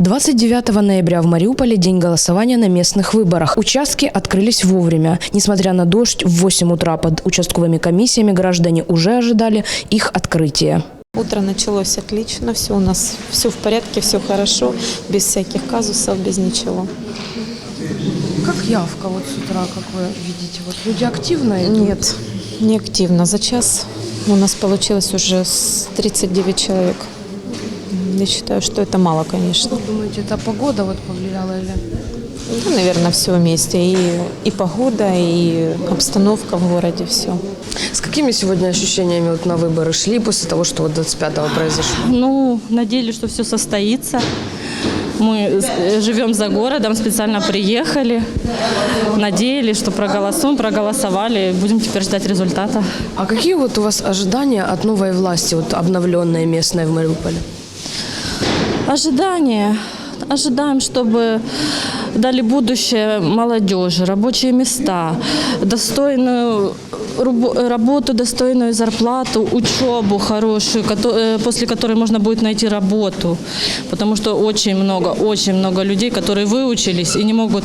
29 ноября в Мариуполе день голосования на местных выборах. Участки открылись вовремя. Несмотря на дождь, в 8 утра под участковыми комиссиями граждане уже ожидали их открытия. Утро началось отлично, все у нас все в порядке, все хорошо, без всяких казусов, без ничего. Как явка вот с утра, как вы видите? Вот люди активные? Нет, не активно. За час у нас получилось уже с 39 человек. Я считаю, что это мало, конечно. Думаете, это погода вот повлияла или? Ну, наверное, все вместе. И, и погода, и обстановка в городе, все. С какими сегодня ощущениями вот на выборы шли после того, что вот 25-го произошло? Ну, надеялись, что все состоится. Мы э, живем за городом, специально приехали. Надеялись, что проголосуем, проголосовали. Будем теперь ждать результата. А какие вот у вас ожидания от новой власти, вот обновленной местной в Мариуполе? Ожидания. Ожидаем, чтобы дали будущее молодежи, рабочие места, достойную работу, достойную зарплату, учебу хорошую, э, после которой можно будет найти работу. Потому что очень много, очень много людей, которые выучились и не могут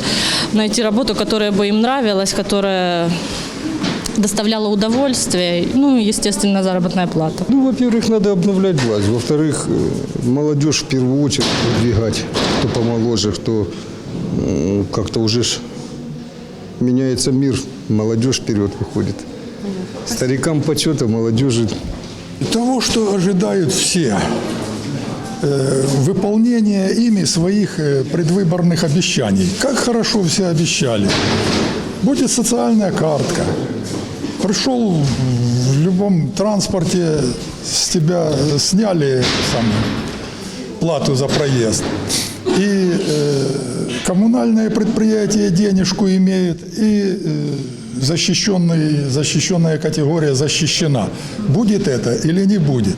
найти работу, которая бы им нравилась, которая доставляла удовольствие, ну и, естественно, заработная плата. Ну, во-первых, надо обновлять власть. Во-вторых, э, молодежь в первую очередь продвигать. Кто помоложе, кто м, как-то уже ж меняется мир, молодежь вперед выходит. Старикам почета, молодежи того, что ожидают все. Э, Выполнение ими своих э, предвыборных обещаний. Как хорошо все обещали. Будет социальная картка. Пришел в любом транспорте, с тебя сняли сам, плату за проезд. И э, коммунальные предприятия денежку имеют, и э, защищенная категория защищена. Будет это или не будет?